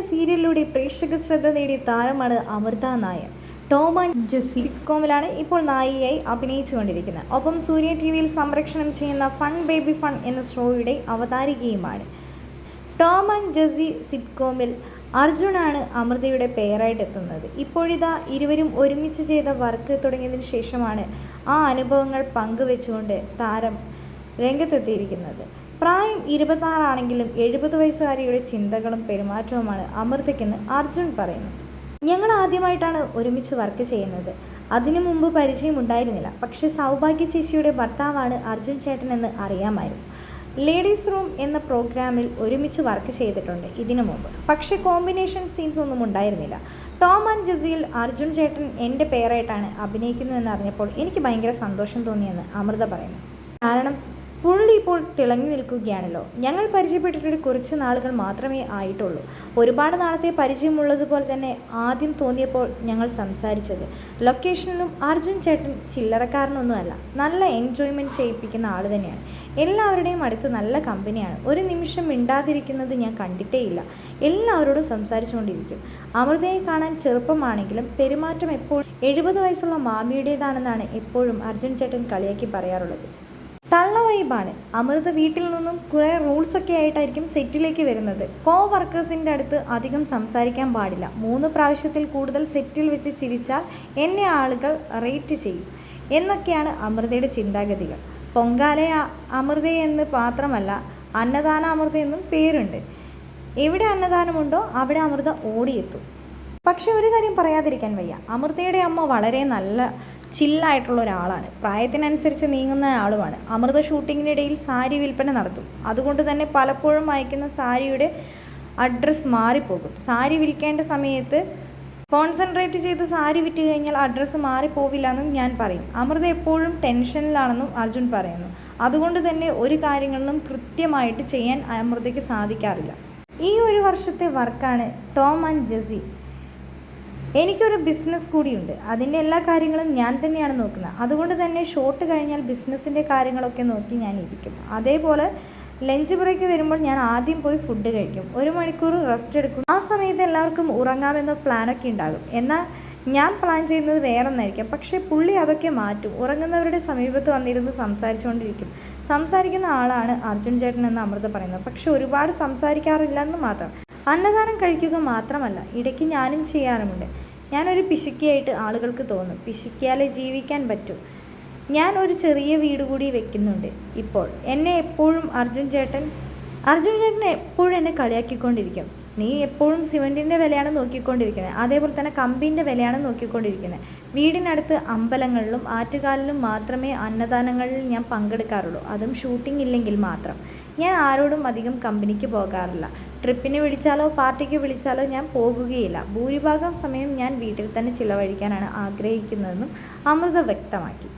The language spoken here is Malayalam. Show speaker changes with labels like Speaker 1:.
Speaker 1: എന്ന സീരിയലിലൂടെ പ്രേക്ഷക ശ്രദ്ധ നേടിയ താരമാണ് Amrita Nair. Tom and Jessy കോമിലാണ് ഇപ്പോൾ നായികയായി അഭിനയിച്ചുകൊണ്ടിരിക്കുന്നത്. ഒപ്പം സൂര്യ ടി വിയിൽ സംരക്ഷണം ചെയ്യുന്ന ഫൺ ബേബി ഫൺ എന്ന ഷോയുടെ അവതാരികയുമാണ്. ടോം ആൻഡ് ജെസ്സി സിറ്റ്കോമിൽ അർജുനാണ് അമൃതയുടെ പേരായിട്ട് എത്തുന്നത് ഇപ്പോഴിതാ ഇരുവരും ഒരുമിച്ച് ചെയ്ത വർക്ക് തുടങ്ങിയതിന് ശേഷമാണ് ആ അനുഭവങ്ങൾ പങ്കുവെച്ചുകൊണ്ട് താരം രംഗത്തെത്തിയിരിക്കുന്നത്. പ്രായം ഇരുപത്താറാണെങ്കിലും എഴുപത് വയസ്സുകാരിയുടെ ചിന്തകളും പെരുമാറ്റവുമാണ് അമൃതയ്ക്കെന്ന് അർജുൻ പറയുന്നു. ഞങ്ങൾ ആദ്യമായിട്ടാണ് ഒരുമിച്ച് വർക്ക് ചെയ്യുന്നത്. അതിനു മുമ്പ് പരിചയം ഉണ്ടായിരുന്നില്ല. പക്ഷേ സൗഭാഗ്യ ചേച്ചിയുടെ ഭർത്താവാണ് അർജുൻ ചേട്ടൻ എന്ന് അറിയാമായിരുന്നു. ലേഡീസ് റൂം എന്ന പ്രോഗ്രാമിൽ ഒരുമിച്ച് വർക്ക് ചെയ്തിട്ടുണ്ട് ഇതിനു മുമ്പ്. പക്ഷേ കോമ്പിനേഷൻ സീൻസ് ഒന്നും ഉണ്ടായിരുന്നില്ല. ടോം ആൻഡ് ജസിയിൽ അർജുൻ ചേട്ടൻ എന്റെ പേരായിട്ടാണ് അഭിനയിക്കുന്നു എന്നറിഞ്ഞപ്പോൾ എനിക്ക് ഭയങ്കര സന്തോഷം തോന്നിയെന്ന് അമൃത പറയുന്നു. കാരണം പുള്ളി ഇപ്പോൾ തിളങ്ങി നിൽക്കുകയാണല്ലോ. ഞങ്ങൾ പരിചയപ്പെട്ടിട്ട് കുറച്ച് നാളുകൾ മാത്രമേ ആയിട്ടുള്ളൂ. ഒരുപാട് നാളത്തെ പരിചയമുള്ളതുപോലെ തന്നെ ആദ്യം തോന്നിയപ്പോൾ ഞങ്ങൾ സംസാരിച്ചത്. ലൊക്കേഷനിലും അർജുൻ ചേട്ടൻ ചില്ലറക്കാരനൊന്നുമല്ല നല്ല എൻജോയ്മെന്റ് ചെയ്യിപ്പിക്കുന്ന ആൾ തന്നെയാണ്. എല്ലാവരുടെയും അടുത്ത് നല്ല കമ്പനിയാണ് ഒരു നിമിഷം മിണ്ടാതിരിക്കുന്നത് ഞാൻ കണ്ടിട്ടേയില്ല. എല്ലാവരോടും സംസാരിച്ചുകൊണ്ടിരിക്കും. അമൃതയെ കാണാൻ ചെറുപ്പമാണെങ്കിലും പെരുമാറ്റം എപ്പോഴും എഴുപത് വയസ്സുള്ള മാമിയുടേതാണെന്നാണ് എപ്പോഴും അർജുൻ ചേട്ടൻ കളിയാക്കി പറയാറുള്ളത്. തള്ള വൈബാണ്. അമൃത വീട്ടിൽ നിന്നും കുറേ റൂൾസൊക്കെ ആയിട്ടായിരിക്കും സെറ്റിലേക്ക് വരുന്നത്. കോ വർക്കേഴ്സിന്റെ അടുത്ത് അധികം സംസാരിക്കാൻ പാടില്ല. മൂന്ന് പ്രാവശ്യത്തിൽ കൂടുതൽ സെറ്റിൽ വെച്ച് ചിരിച്ചാൽ എന്നെ ആളുകൾ റേറ്റ് ചെയ്യും. എന്നൊക്കെയാണ് അമൃതയുടെ ചിന്താഗതികൾ. പൊങ്കാല അമൃത എന്ന് മാത്രമല്ല അന്നദാന അമൃത എന്നും പേരുണ്ട്. എവിടെ അന്നദാനമുണ്ടോ അവിടെ അമൃത ഓടിയെത്തും. പക്ഷെ ഒരു കാര്യം പറയാതിരിക്കാൻ വയ്യ. അമൃതയുടെ അമ്മ വളരെ നല്ല ചില്ലായിട്ടുള്ള ഒരാളാണ്. പ്രായത്തിനനുസരിച്ച് നീങ്ങുന്ന ആളുമാണ്. അമൃത ഷൂട്ടിങ്ങിനിടയിൽ സാരി വിൽപ്പന നടത്തും. അതുകൊണ്ട് തന്നെ പലപ്പോഴും അയക്കുന്ന സാരിയുടെ അഡ്രസ്സ് മാറിപ്പോകും. സാരി വിൽക്കേണ്ട സമയത്ത് കോൺസെൻട്രേറ്റ് ചെയ്ത് സാരി വിറ്റ് കഴിഞ്ഞാൽ അഡ്രസ്സ് മാറിപ്പോവില്ല എന്നും ഞാൻ പറയും. അമൃത എപ്പോഴും ടെൻഷനിലാണെന്നും അർജുൻ പറയുന്നു. അതുകൊണ്ട് തന്നെ ഒരു കാര്യങ്ങളിലും കൃത്യമായിട്ട് ചെയ്യാൻ അമൃതയ്ക്ക് സാധിക്കാറില്ല. ഈ ഒരു വർഷത്തെ വർക്കാണ് ടോം ആൻഡ് ജെസി എനിക്കൊരു ബിസിനസ് കൂടിയുണ്ട്. അതിന്റെ എല്ലാ കാര്യങ്ങളും ഞാൻ തന്നെയാണ് നോക്കുന്നത്. അതുകൊണ്ട് തന്നെ ഷോട്ട് കഴിഞ്ഞാൽ ബിസിനസ്സിന്റെ കാര്യങ്ങളൊക്കെ നോക്കി ഞാൻ ഇരിക്കും. അതേപോലെ ലഞ്ച് ബ്രേക്ക് വരുമ്പോൾ ഞാൻ ആദ്യം പോയി ഫുഡ് കഴിക്കും. ഒരു മണിക്കൂർ റെസ്റ്റ് എടുക്കും. ആ സമയത്ത് എല്ലാവർക്കും ഉറങ്ങാമെന്ന പ്ലാനൊക്കെ ഉണ്ടാകും. എന്നാൽ ഞാൻ പ്ലാൻ ചെയ്യുന്നത് വേറൊന്നായിരിക്കും. പക്ഷേ പുള്ളി അതൊക്കെ മാറ്റും. ഉറങ്ങുന്നവരുടെ സമീപത്ത് വന്നിരുന്ന് സംസാരിച്ചുകൊണ്ടിരിക്കും. സംസാരിക്കുന്ന ആളാണ് അർജുൻ ചേട്ടൻ എന്ന് അമൃത പറയുന്നത്. പക്ഷെ ഒരുപാട് സംസാരിക്കാറില്ലെന്ന് മാത്രം. അന്നദാനം കഴിക്കുക മാത്രമല്ല ഇടയ്ക്ക് ഞാനും ചെയ്യാറുമുണ്ട്. ഞാനൊരു പിശുക്കിയായിട്ട് ആളുകൾക്ക് തോന്നും പിശുക്കിയാലേ ജീവിക്കാൻ പറ്റൂ. ഞാൻ ഒരു ചെറിയ വീട് കൂടി വെക്കുന്നുണ്ട് ഇപ്പോൾ. എന്നെ എപ്പോഴും അർജുൻ ചേട്ടൻ അർജുൻ ചേട്ടൻ എപ്പോഴും എന്നെ കളിയാക്കിക്കൊണ്ടിരിക്കും. നീ എപ്പോഴും സിമെന്റിന്റെ വിലയാണ് നോക്കിക്കൊണ്ടിരിക്കുന്നത്. അതേപോലെ തന്നെ കമ്പിന്റെ വിലയാണ് നോക്കിക്കൊണ്ടിരിക്കുന്നത്. വീടിനടുത്ത് അമ്പലങ്ങളിലും ആറ്റുകാലിലും മാത്രമേ അന്നദാനങ്ങളിൽ ഞാൻ പങ്കെടുക്കാറുള്ളൂ. അതും ഷൂട്ടിംഗ് ഇല്ലെങ്കിൽ മാത്രം. ഞാൻ ആരോടും അധികം കമ്പനിക്ക് പോകാറില്ല. ട്രിപ്പിന് വിളിച്ചാലോ പാർട്ടിക്ക് വിളിച്ചാലോ ഞാൻ പോകുകയില്ല. ഭൂരിഭാഗം സമയം ഞാൻ വീട്ടിൽ തന്നെ ചിലവഴിക്കാനാണ് ആഗ്രഹിക്കുന്നതെന്നും അമൃത വ്യക്തമാക്കി.